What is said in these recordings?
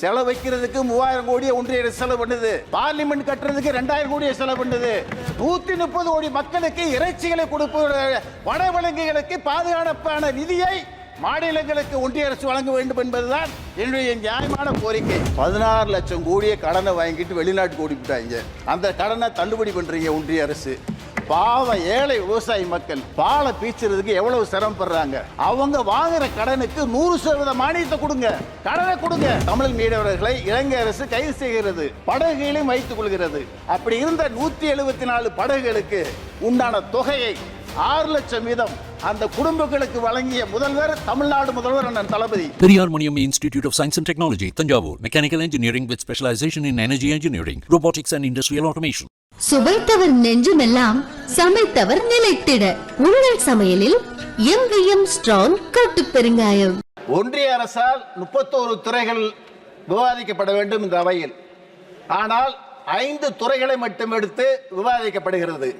செலவு வைக்கிறதுக்கு மூவாயிரம் கோடியை ஒன்றிய அரசு செலவு பண்ணுது. பார்லிமெண்ட் கட்டுறதுக்கு ரெண்டாயிரம் கோடியை செலவு பண்ணுது. நூத்தி முப்பது கோடி மக்களுக்கு இறைச்சிகளை கொடுப்ப வனவிலங்குகளுக்கு பாதுகாப்பான நிதியை மாநிலங்களுக்கு ஒன்றிய அரசு வழங்க வேண்டும் என்பதுதான் என்னுடைய நியாயமான கோரிக்கை. பதினாறு லட்சம் கோடியை கடனை வாங்கிட்டு வெளிநாட்டுக்கு ஓடிவிட்டாங்க. அந்த கடனை தள்ளுபடி பண்றீங்க ஒன்றிய அரசு. பாவம் ஏழை விவசாயி மக்கள் பாலை பீச்சுறதுக்கு எவ்வளவு சிரமப்படுறாங்க அவங்க வாங்குற கடனுக்கு நூறு சதவீத மானியத்தை கொடுங்க. கடனை கொடுங்க. தமிழ் மீனவர்களை இலங்கை அரசு கைது செய்கிறது. படகுகளையும் வைத்துக் கொள்கிறது. அப்படி இருந்த நூத்தி எழுபத்தி நாலு படகுகளுக்கு உண்டான தொகையை ஆறு லட்சம் வீதம் அந்த குடும்பங்களுக்கு வழங்கிய முதல்வர் தமிழ்நாடு முதல்வர் அண்ணன் தளபதி. Periyar Maniam Institute of Science and Technology, Tanjavur. Mechanical engineering with specialization in energy engineering, robotics and industrial automation. சுவைத்தவர் நெஞ்சுமெல்லாம் சமைத்தவர் நிலைத்திட. உங்கள் சமையலில் எம் ஸ்ட்ராங் கட்டு பெருங்காயம். ஒன்றிய அரசால் முப்பத்தோரு துறைகள் விவாதிக்கப்பட வேண்டும் இந்த அவையில். ஆனால் ஐந்து துறைகளை மட்டும் எடுத்து விவாதிக்கப்படுகிறது.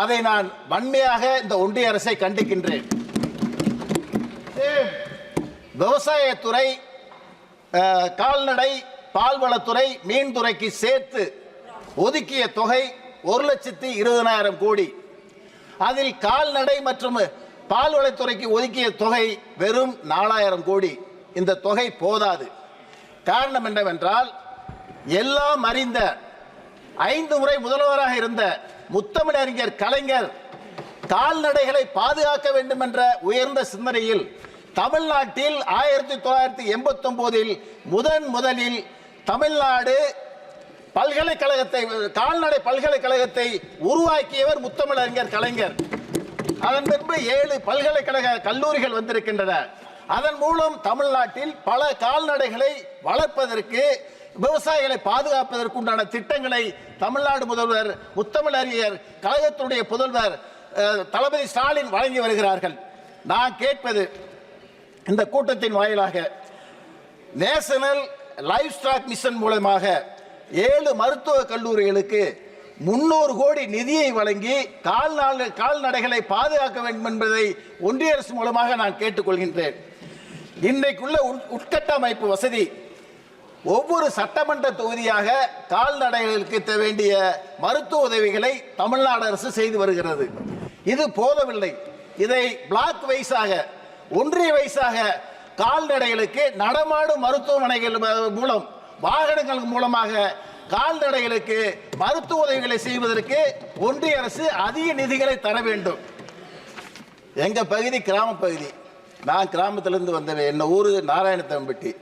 அதை நான் வன்மையாக இந்த ஒன்றிய அரசை கண்டிக்கின்றேன். விவசாயத்துறை கால்நடை பால்வளத்துறை மீன்துறைக்கு சேர்த்து ஒதுக்கிய தொகை ஒரு லட்சத்தி இருபதனாயிரம் கோடி. அதில் கால்நடை மற்றும் பால்வளத்துறைக்கு ஒதுக்கிய தொகை வெறும் நாலாயிரம் கோடி. இந்த தொகை போதாது. காரணம் என்னவென்றால் எல்லாம் அறிந்த ஐந்து முறை முதல்வராக இருந்த முத்தமிழறிஞர் கலைஞர் கால்நடைகளை பாதுகாக்க வேண்டும் என்ற உயர்ந்த சிந்தனையில் தமிழ்நாட்டில் ஆயிரத்தி தொள்ளாயிரத்தி எண்பத்தி ஒன்பதில் முதன் முதலில் தமிழ்நாடு பல்கலைக்கழகத்தை கால்நடை பல்கலைக்கழகத்தை உருவாக்கியவர் முத்தமிழறிஞர் கலைஞர். அதன் பின்பு ஏழு பல்கலைக்கழக கல்லூரிகள் வந்திருக்கின்றன. அதன் மூலம் தமிழ்நாட்டில் பல கால்நடைகளை வளர்ப்பதற்கு விவசாயிகளை பாதுகாப்பதற்கு உண்டான திட்டங்களை தமிழ்நாடு முதல்வர் முத்தமிழறிஞர் கழகத்துடைய புதல்வர் தளபதி ஸ்டாலின் வழங்கி வருகிறார்கள். நான் கேட்பது இந்த கூட்டத்தின் வாயிலாக நேஷனல் லைஃப் ஸ்டாக் மிஷன் மூலமாக ஏழு மருத்துவ கல்லூரிகளுக்கு முன்னூறு கோடி நிதியை வழங்கி கால்நாள் கால்நடைகளை பாதுகாக்க வேண்டும் என்பதை ஒன்றிய அரசு மூலமாக நான் கேட்டுக்கொள்கின்றேன். இன்றைக்குள்ள உட்- உட்கட்டமைப்பு வசதி ஒவ்வொரு சட்டமன்ற தொகுதியாக கால்நடைகளுக்கு தே- வேண்டிய மருத்துவ உதவிகளை தமிழ்நாடு அரசு செய்து வருகிறது. இது போதவில்லை. இதை பிளாக் வைஸாக ஒன்றிய வைஸாக கால்நடைகளுக்கு நடமாடும் மருத்துவமனைகள் மூலம் வாகனங்கள் மூலமாக கால்நடைகளுக்கு மருத்துவ உதவிகளை செய்வதற்கு ஒன்றிய அரசு அதிக நிதிகளை தர வேண்டும். எங்கள் பகுதி கிராம பகுதி. நான் கிராமத்திலிருந்து வந்தவன். என்ன ஊரு? நாராயணத்தம்பட்டி.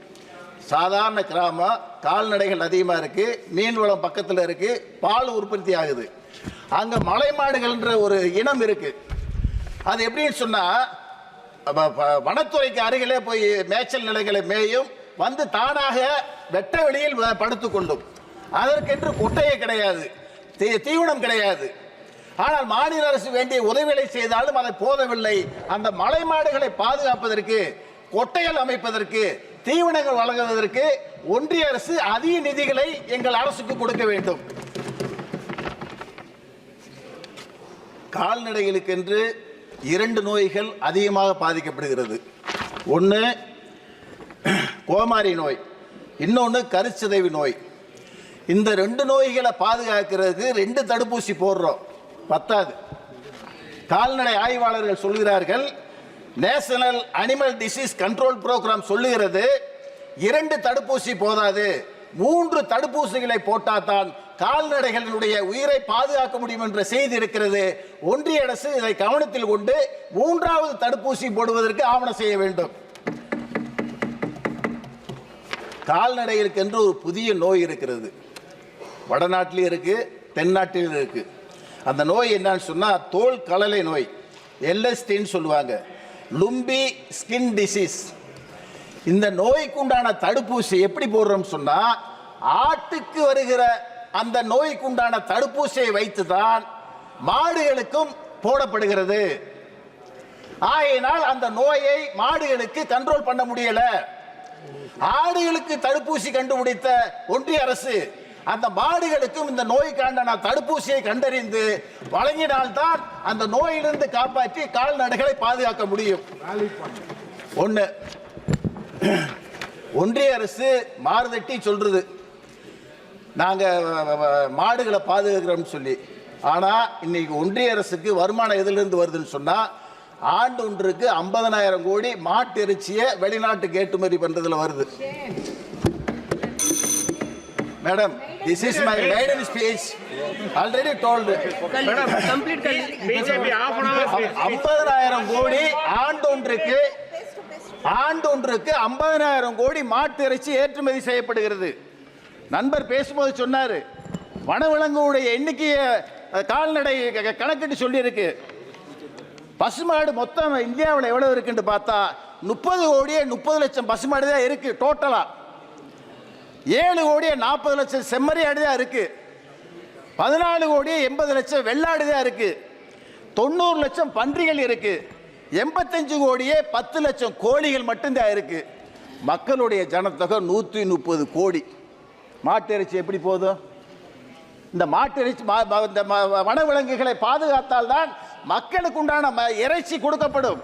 சாதாரண கிராமம் கால்நடைகள் அதிகமாக இருக்குது மீன் வளம் பக்கத்தில் இருக்குது பால் உற்பத்தி ஆகுது. அங்கே மலை மாடுகள்ன்ற ஒரு இனம் இருக்குது அது எப்படின்னு சொன்னால் வனத்துறைக்கு அருகிலே போய் மேய்ச்சல் நிலைகளை மேயும் வந்து தானாக வெட்ட வெளியில் படுத்து படுத்துக்கொள்ளும் அதற்கென்று கொட்டையே கிடையாது. தீ- தீவனம் கிடையாது. ஆனால் மாநில அரசு வேண்டிய உதவிகளை செய்தாலும் அதை போதவில்லை. அந்த மலை மாடுகளை பாதுகாப்பதற்கு கொட்டைகள் அமைப்பதற்கு தீவனங்கள் வழங்குவதற்கு ஒன்றிய அரசு அதிக நிதிகளை எங்கள் அரசுக்கு கொடுக்க வேண்டும். கால்நடைகளுக்கென்று இரண்டு நோய்கள் அதிகமாக பாதிக்கப்படுகிறது. ஒன்று கோமாரி நோய். இன்னொன்று கருச்சிதைவு நோய். இந்த ரெண்டு நோய்களை பாதுகாக்கிறதுக்கு ரெண்டு தடுப்பூசி போடுறோம். பத்தாது. கால்நடை ஆய்வாளர்கள் சொல்கிறார்கள் national animal disease control programme சொல்லுகிறது இரண்டு தடுப்பூசி போதாது. மூன்று தடுப்பூசிகளை போட்டாதான் கால்நடைகளினுடைய உயிரை பாதுகாக்க முடியும் என்ற செய்தி இருக்கிறது. ஒன்றிய அரசு இதை கவனத்தில் கொண்டு மூன்றாவது தடுப்பூசி போடுவதற்கு ஆவணம் செய்ய வேண்டும். கால்நடைகளுக்கு என்று ஒரு புதிய நோய் இருக்கிறது. வடநாட்டிலும் இருக்கு தென்னாட்டிலும் இருக்கு. அந்த நோய் என்னன்னு சொன்னா தோல் கலலை நோய். எல்எஸ்டின்னு சொல்லுவாங்க. லும்பி ஸ்கின் டிசீஸ் இந்த நோய்க்கு உண்டான தடுப்பூசி எப்படி போடுறோம்னு சொன்னால் ஆட்டுக்கு வருகிற அந்த நோய்க்கு உண்டான தடுப்பூசியை வைத்து தான் மாடுகளுக்கும் போடப்படுகிறது. ஆகையினால் அந்த நோயை மாடுகளுக்கு கண்ட்ரோல் பண்ண முடியல. ஆடுகளுக்கு தடுப்பூசி கண்டுபிடித்த ஒன்றிய அரசு அந்த மாடுகளுக்கும் இந்த நோய்க்கான தடுப்பூசியை கண்டறிந்து வழங்கினால்தான் அந்த நோயிலிருந்து காப்பாற்றி கால்நடைகளை பாதுகாக்க முடியும். ஒன்று ஒன்றிய அரசு மாறுதட்டி சொல்றது. நாங்க மாடுகளை பாதுகாக்கிறோம்னு சொல்லி. ஆனா இன்னைக்கு ஒன்றிய அரசுக்கு வருமானம் எதிலிருந்து வருதுன்னு சொன்னா ஆண்டு ஒன்றுக்கு ஐம்பதனாயிரம் கோடி மாட்டு இறைச்சியை வெளிநாட்டுக்கு ஏற்றுமதி பண்றதுல வருது. Madam this is my maiden speech already told BJP of an அவர் ஐம்பதனாயிரம் கோடி ஆண்டொன்றுக்கு ஆண்டொன்றுக்கு ஐம்பதனாயிரம் கோடி மாட்டு இறைச்சி ஏற்றுமதி செய்யப்படுகிறது. நண்பர் பேசும்போது சொன்னாரு வனவிலங்குடைய எண்ணிக்கையை கால்நடை கணக்கிட்டு சொல்லியிருக்கு. பசுமாடு மொத்தம் இந்தியாவில் எவ்வளவு இருக்குன்னு பார்த்தா முப்பது கோடியே முப்பது லட்சம் பசுமாடு தான் இருக்கு டோட்டலா ஏழு கோடியே நாற்பது லட்சம் செம்மறியாடு தான் இருக்குது பதினாலு கோடியே எண்பது லட்சம் வெள்ளாடு தான் இருக்குது தொண்ணூறு லட்சம் பன்றிகள் இருக்குது எண்பத்தஞ்சு கோடியே பத்து லட்சம் கோழிகள் மட்டும்தான் இருக்குது மக்களுடைய ஜனத்தொகை நூற்றி முப்பது கோடி. மாட்டு இறைச்சி எப்படி போதும் இந்த மாட்டு இறைச்சி மா- இந்த ம- வனவிலங்குகளை பாதுகாத்தால் தான் மக்களுக்கு உண்டான ம- இறைச்சி கொடுக்கப்படும்.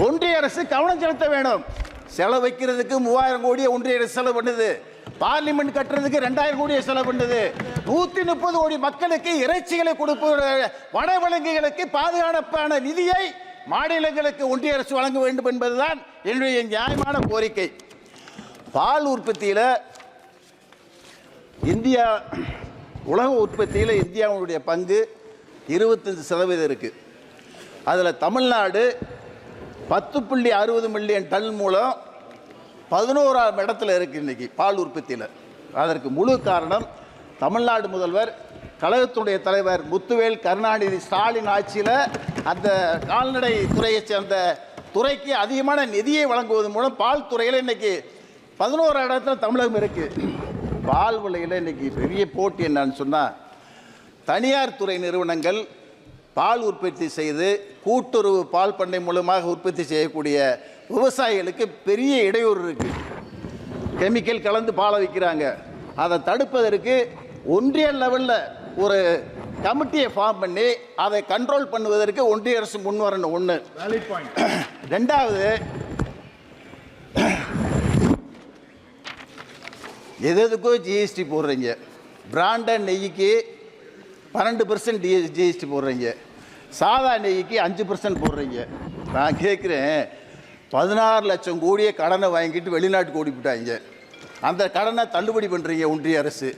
ஒன்றிய அரசு கவனம் செலுத்த வேணும் செலவு வைக்கிறதுக்கு மூவாயிரம் கோடியை ஒன்றிய அரசு செலவு பண்ணுது. பார்லிமெண்ட் கட்டுறதுக்கு ரெண்டாயிரம் கோடியை செலவு பண்ணுது. நூத்தி முப்பது கோடி மக்களுக்கு இறைச்சிகளை கொடுப்ப வனவிலங்குகளுக்கு பாதுகாப்பான நிதியை மாநிலங்களுக்கு ஒன்றிய அரசு வழங்க வேண்டும் என்பதுதான் என்னுடைய நியாயமான கோரிக்கை. பால் உற்பத்தியில் இந்தியா உலக உற்பத்தியில் இந்தியாவுடைய பங்கு இருபத்தஞ்சு சதவீதம் இருக்குது அதில் தமிழ்நாடு பத்து புள்ளி அறுபது மில்லியன் டன் மூலம் பதினோராம் இடத்துல இருக்குது இன்றைக்கி பால் உற்பத்தியில். அதற்கு முழு காரணம் தமிழ்நாடு முதல்வர் கழகத்துடைய தலைவர் முத்துவேல் கருணாநிதி ஸ்டாலின் ஆட்சியில் அந்த கால்நடை துறையை சேர்ந்த துறைக்கு அதிகமான நிதியை வழங்குவதன் மூலம் பால் துறையில் இன்னைக்கு பதினோரு இடத்துல தமிழகம் இருக்குது பால் விலையில் இன்னைக்கு பெரிய போட்டி என்னன்னு சொன்னால் தனியார் துறை நிறுவனங்கள் பால் உற்பத்தி செய்து கூட்டுறவு பால் பண்ணை மூலமாக உற்பத்தி செய்யக்கூடிய விவசாயிகளுக்கு பெரிய இடையூறு இருக்கு. கெமிக்கல் கலந்து பாலை விற்கிறாங்க அதை தடுப்பதற்கு ஒன்றிய லெவலில் ஒரு கமிட்டியை ஃபார்ம் பண்ணி அதை கண்ட்ரோல் பண்ணுவதற்கு ஒன்றிய அரசு முன் வரணும். ஒன்று ரெண்டாவது எது எதுக்கோ ஜிஎஸ்டி போடுறீங்க. பிராண்டட் நெய்யுக்கு பன்னெண்டு பர்சன்ட் டி ஜிஎஸ்டி போடுறீங்க. சாதா நெய்யுக்கு அஞ்சு பர்சன்ட் போடுறீங்க. நான் கேட்குறேன் பதினாறு லட்சம் கோடியை கடனை வாங்கிட்டு வெளிநாட்டுக்கு ஓடிவிட்டாங்க அந்த கடனை தள்ளுபடி பண்ணுறீங்க ஒன்றிய அரசு.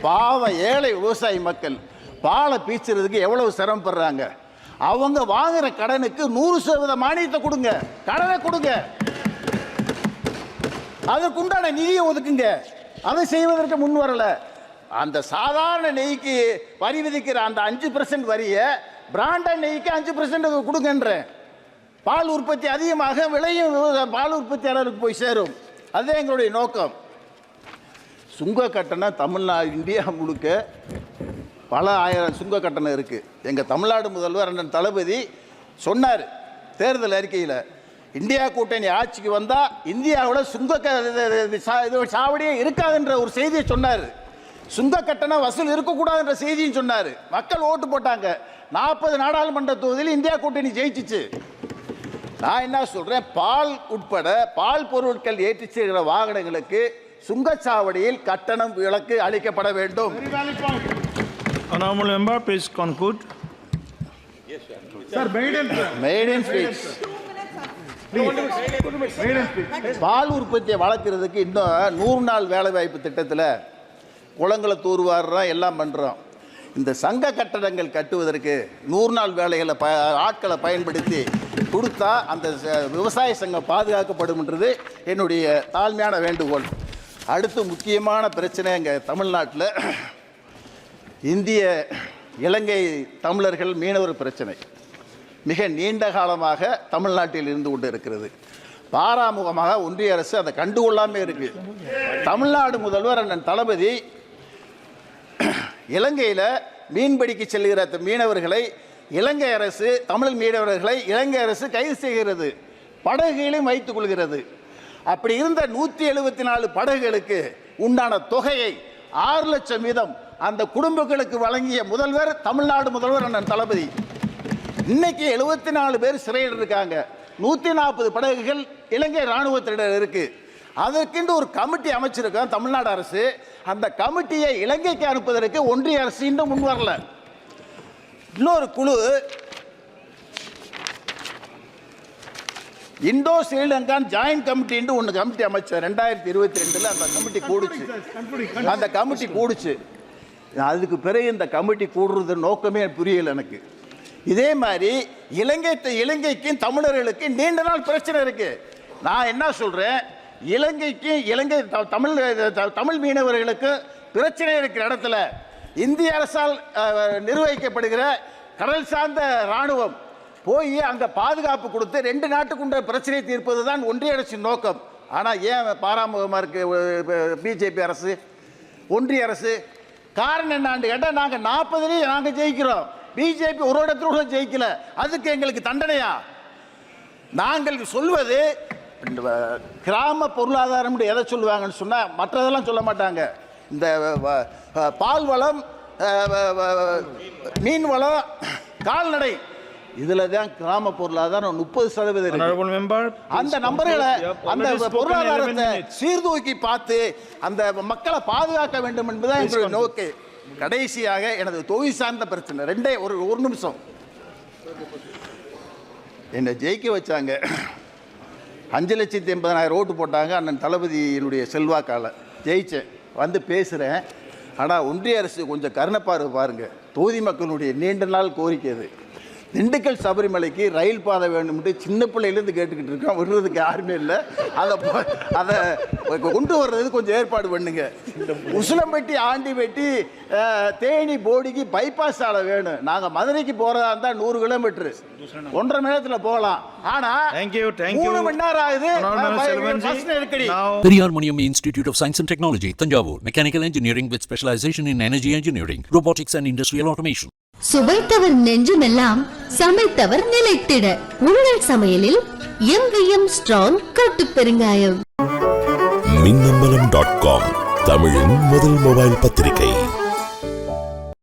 பாவம் ஏழை விவசாயி மக்கள். பாலை பீச்சுறதுக்கு எவ்வளவு சிரமப்படுறாங்க அவங்க வாங்குற கடனுக்கு நூறு சதவீத மானியத்தை கொடுங்க. கடனை கொடுங்க. அதற்குண்டான நிதியை ஒதுக்குங்க. அதை செய்வதற்கு முன் வரல. அந்த சாதாரண நெய்க்கு வரி விதிக்கிற அந்த அஞ்சு பர்சன்ட் வரியை பிராண்டட் நெய்க்கு அஞ்சு பர்சன்ட் கொடுங்கன்றேன். பால் உற்பத்தி அதிகமாக விளையும் பால் உற்பத்தியாளருக்கு போய் சேரும். அதுதான் எங்களுடைய நோக்கம். சுங்க கட்டணம் தமிழ்நாடு இந்தியா முழுக்க பல ஆயிரம் சுங்க கட்டணம் இருக்குது எங்கள் தமிழ்நாடு முதல்வர் அண்ணன் தளபதி சொன்னார் தேர்தல் அறிக்கையில். இந்தியா கூட்டணி ஆட்சிக்கு வந்தால் இந்தியாவில் சுங்க இது- சா- இது சாவடியே இருக்காதுன்ற ஒரு செய்தியை சொன்னார். சுங்க கட்டணம் வசூல் இருக்கக்கூடாதுன்ற செய்தியும் சொன்னார். மக்கள் ஓட்டு போட்டாங்க. நாற்பது நாடாளுமன்ற தொகுதியில் இந்தியா கூட்டணி ஜெயிச்சிச்சு. நான் என்ன சொல்றேன்? பால் உட்பட பால் பொருட்கள் ஏற்றிச் செல்கிற வாகனங்களுக்கு சுங்கச்சாவடியில் கட்டணம் விலக்கு அளிக்கப்பட வேண்டும். Honorable member, please conclude. Made in speech. பால் உற்பத்தியை வளர்க்கறதுக்கு இன்னும் நூறு நாள் வேலைவாய்ப்பு திட்டத்தில் குளங்களை தூர்வாடுறோம் எல்லாம் பண்ணுறோம் இந்த சங்க கட்டடங்கள் கட்டுவதற்கு நூறு நாள் வேலைகளை ப ஆட்களை பயன்படுத்தி கொடுத்தா அந்த விவசாய சங்கம் பாதுகாக்கப்படும்ன்றது என்னுடைய தாழ்மையான வேண்டுகோள். அடுத்து முக்கியமான பிரச்சனை எங்கள் தமிழ்நாட்டில். இந்திய இலங்கை தமிழர்கள் மீனவர் பிரச்சனை. மிக நீண்ட காலமாக தமிழ்நாட்டில் இருந்து கொண்டு இருக்கிறது. பாராமுகமாக ஒன்றிய அரசு அதை கண்டுகொள்ளாமல் இருக்குது தமிழ்நாடு முதல்வர் அண்ணன் தளபதி இலங்கையில் மீன்பிடிக்கு செல்கிற மீனவர்களை இலங்கை அரசு தமிழ் மீனவர்களை இலங்கை அரசு கைது செய்கிறது. படகுகளையும் வைத்துக் கொள்கிறது. அப்படி இருந்த நூற்றி எழுபத்தி நாலு படகுகளுக்கு உண்டான தொகையை ஆறு லட்சம் வீதம் அந்த குடும்பங்களுக்கு வழங்கிய முதல்வர் தமிழ்நாடு முதல்வர் அண்ணன் தளபதி. இன்னைக்கு எழுபத்தி நாலு பேர் சிறையில் இருக்காங்க. நூற்றி நாற்பது படகுகள் இலங்கை இராணுவத்தினர் இருக்குது அதற்கென்று ஒரு கமிட்டி அமைச்சிருக்கோம் தமிழ்நாடு அரசு. அந்த கமிட்டியை இலங்கைக்கு அனுப்புவதற்கு ஒன்றிய அரசு இன்னும் முன் வரல. இன்னொரு குழு இந்தோ ஸ்ரீலங்கான் ஜாயின்ட் கமிட்டின்னு ஒன்று கமிட்டி அமைச்சர் ரெண்டாயிரத்தி இருபத்தி ரெண்டில் அந்த கமிட்டி கூடுச்சு. அந்த கமிட்டி கூடுச்சு. அதுக்கு பிறகு இந்த கமிட்டி கூடுறது நோக்கமே புரியல எனக்கு. இதே மாதிரி இலங்கை இலங்கைக்கும் தமிழர்களுக்கும் நீண்ட நாள் பிரச்சனை இருக்கு. நான் என்ன சொல்றேன்? இலங்கைக்கு இலங்கை தமிழ் தமிழ் மீனவர்களுக்கு பிரச்சனை இருக்கிற இடத்துல இந்திய அரசால் நிர்வகிக்கப்படுகிற கடல் சார்ந்த இராணுவம் போய் அங்கே பாதுகாப்பு கொடுத்து ரெண்டு நாட்டுக்குண்ட பிரச்சனையை தீர்ப்பது தான் ஒன்றிய அரசின் நோக்கம். ஆனால் ஏன் பாராமுகமா இருக்குது பிஜேபி அரசு? ஒன்றிய அரசு. காரணம் என்னான்னு கேட்டால் நாங்கள் நாற்பதுலேயும் நாங்கள் ஜெயிக்கிறோம். பிஜேபி ஒரு இடத்துல கூட ஜெயிக்கல. அதுக்கு எங்களுக்கு தண்டனையா? நாங்கள் சொல்வது கிராம பொருளாதாரம் எதை சொல்லுவாங்கன்னு சொன்னால் மற்றதெல்லாம் சொல்ல மாட்டாங்க. இந்த பால் வளம் மீன் வளம் கால்நடை இதில் தான் கிராம பொருளாதாரம் முப்பது சதவீதம். அந்த நம்பர்களை அந்த already spoken 11 பொருளாதாரத்தை. சீர்தூக்கி பார்த்து அந்த மக்களை பாதுகாக்க வேண்டும் என்பதுதான் எங்களுடைய நோக்கு. கடைசியாக எனது தொகுதி சார்ந்த பிரச்சனை. ரெண்டே ஒரு ஒரு நிமிஷம். என்னை ஜெயிக்க வச்சாங்க. அஞ்சு லட்சத்தி எண்பதனாயிரம் ஓட்டு போட்டாங்க. அண்ணன் தளபதியினுடைய செல்வாக்கால் ஜெயித்தேன் வந்து பேசுகிறேன் ஆனால் ஒன்றிய அரசு கொஞ்சம் கருணப்பார்வை பாருங்கள் தொகுதி மக்களுடைய நீண்ட நாள் கோரிக்கை அது. திண்டுக்கல் சபரிமலைக்கு ரயில் பாதை வேணும்ட்டு சின்ன பிள்ளையிலேருந்து கேட்டுக்கிட்டு இருக்கோம் விடுறதுக்கு யாருமே இல்லை அதை அதை கொண்டு வர்றது கொஞ்சம் ஏற்பாடு பண்ணுங்க உசிலம்பட்டி ஆண்டிப்பட்டி அஹ், தேனி போடிக்கு பைபாஸ் சாலை வேணும் நாங்கள் மதுரைக்கு போகிறதா இருந்தால் நூறு கிலோமீட்டர் ஒன்றரை மணி நேரத்தில் போகலாம் ஆனால். மூணு மணி நேரம் ஆகுது Honorable ப- Selvanji. பஸ் நெருக்கடி Now, Periyar Institute of Science and Technology, Tanjavur. Mechanical engineering with specialization in energy engineering, robotics and industrial automation. சுவைத்தவர் நெஞ்சுமெல்லாம் சமைத்தவர் நிலைத்திட. உங்கள் சமையலில் எம்விஎம் ஸ்ட்ராங் கட்டு பெருங்காயம். மின்னம்பலம் டாட் காம் தமிழின் முதல் மொபைல் பத்திரிகை.